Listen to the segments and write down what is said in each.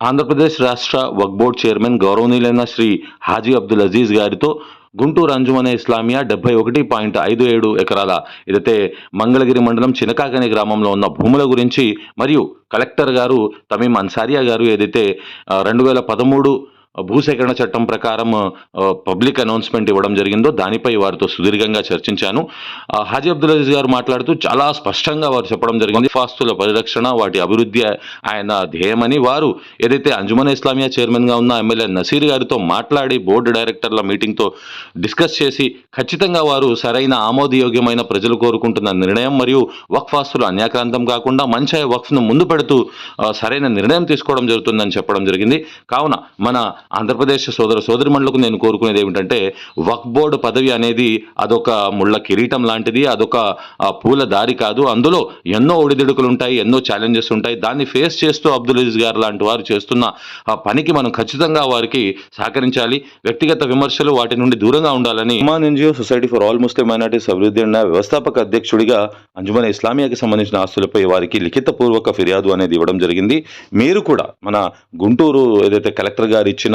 ఆంధ్రప్రదేశ్ రాష్ట్ర వక్ board chairman గౌరవనీయులైన శ్రీ హాజీ అబ్దుల్ అజీజ్ గారితో గుంటూరు అంజుమనే ఇస్లామియా డెబ్బై ఒకటి పాయింట్ ఐదు ఏడు ఎకరాల ఏదైతే మంగళగిరి మండలం చినకాకని గ్రామంలో ఉన్న భూముల గురించి మరియు కలెక్టర్ గారు తమీం అన్సారియా గారు ఏదైతే రెండు వేల పదమూడు భూసేకరణ చట్టం ప్రకారం పబ్లిక్ అనౌన్స్మెంట్ ఇవ్వడం జరిగిందో దానిపై వారితో సుదీర్ఘంగా చర్చించాను. హాజీ అబ్దుల్ అజీజ్ గారు మాట్లాడుతూ చాలా స్పష్టంగా వారు చెప్పడం జరిగింది. ఫాస్తుల పరిరక్షణ వాటి అభివృద్ధి ఆయన ధ్యేయమని వారు ఏదైతే అంజుమన్ ఇస్లామియా చైర్మన్గా ఉన్న ఎమ్మెల్యే నసీర్ గారితో మాట్లాడి బోర్డు డైరెక్టర్ల మీటింగ్తో డిస్కస్ చేసి ఖచ్చితంగా వారు సరైన ఆమోదయోగ్యమైన ప్రజలు కోరుకుంటున్న నిర్ణయం మరియు వక్ఫ్ ఆస్తులు అన్యాక్రాంతం కాకుండా మంచి వక్ఫ్ను ముందు పెడుతూ సరైన నిర్ణయం తీసుకోవడం జరుగుతుందని చెప్పడం జరిగింది. కావున మన ఆంధ్రప్రదేశ్ సోదర సోదరిమణులకు నేను కోరుకునేది ఏమిటంటే వక్ బోర్డు పదవి అనేది అదొక ముళ్ళ కిరీటం లాంటిది అదొక పూల దారి కాదు. అందులో ఎన్నో ఒడిదుడుకులు ఉంటాయి ఎన్నో ఛాలెంజెస్ ఉంటాయి. దాన్ని ఫేస్ చేస్తూ అబ్దుల్ అజీజ్ గారు లాంటి వారు చేస్తున్న ఆ పనికి మనం ఖచ్చితంగా వారికి సహకరించాలి. వ్యక్తిగత విమర్శలు వాటి నుండి దూరంగా ఉండాలని Iman NGO society for all Muslim minorities అభివృద్ధి అండ్ వ్యవస్థాపక అధ్యక్షుడిగా అంజుమన్ ఇస్లామియాకి సంబంధించిన ఆస్తులపై వారికి లిఖితపూర్వక ఫిర్యాదు అనేది ఇవ్వడం జరిగింది. మీరు కూడా మన గుంటూరు ఏదైతే కలెక్టర్ గారు ఇచ్చిన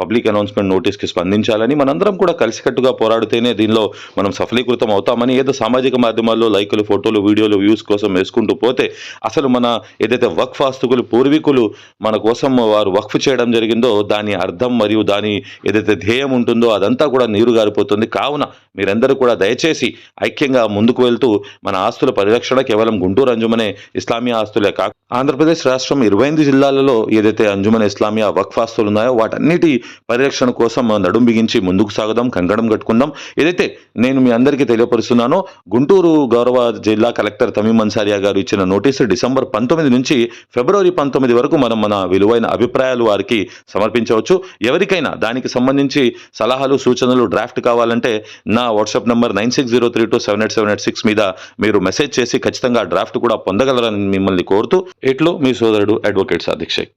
పబ్లిక్ అనౌన్స్మెంట్ నోటీస్కి స్పందించాలని మనందరం కూడా కలిసికట్టుగా పోరాడితేనే దీనిలో మనం సఫలీకృతం అవుతామని ఏదో సామాజిక మాధ్యమాల్లో లైకులు ఫోటోలు వీడియోలు వ్యూస్ కోసం వేసుకుంటూ పోతే అసలు మన ఏదైతే వక్ఫ్ ఆస్తుకులు పూర్వీకులు మన కోసం వారు వక్ఫ్ చేయడం జరిగిందో దాని అర్థం మరియు దాని ఏదైతే ధ్యేయం ఉంటుందో అదంతా కూడా నీరు గారిపోతుంది. కావున మీరందరూ కూడా దయచేసి ఐక్యంగా ముందుకు వెళ్తూ మన ఆస్తుల పరిరక్షణ కేవలం గుంటూరు అంజుమనే ఇస్లామియా ఆస్తులే కాక ఆంధ్రప్రదేశ్ రాష్ట్రం ఇరవై జిల్లాలలో ఏదైతే అంజుమన్ ఇస్లామియా వక్ఫ్ ఆస్తులు ఉన్నాయో వాటన్నిటి పరిరక్షణ కోసం నడుం బిగించి ముందుకు సాగుదాం కంకణం కట్టుకుందాం. ఏదైతే నేను మీ అందరికీ తెలియపరుస్తున్నానో గుంటూరు గౌరవ జిల్లా కలెక్టర్ తమీం అన్సారియా గారు ఇచ్చిన నోటీసు డిసెంబర్ పంతొమ్మిది నుంచి ఫిబ్రవరి పంతొమ్మిది వరకు మనం మన విలువైన అభిప్రాయాలు వారికి సమర్పించవచ్చు. ఎవరికైనా దానికి సంబంధించి సలహాలు సూచనలు డ్రాఫ్ట్ కావాలంటే నా WhatsApp number nine six zero three two seven eight seven eight six మీద మీరు మెసేజ్ చేసి ఖచ్చితంగా డ్రాఫ్ట్ కూడా పొందగలరని మిమ్మల్ని కోరుతూ ఇట్లో మీ సోదరుడు అడ్వకేట్ సాదిక్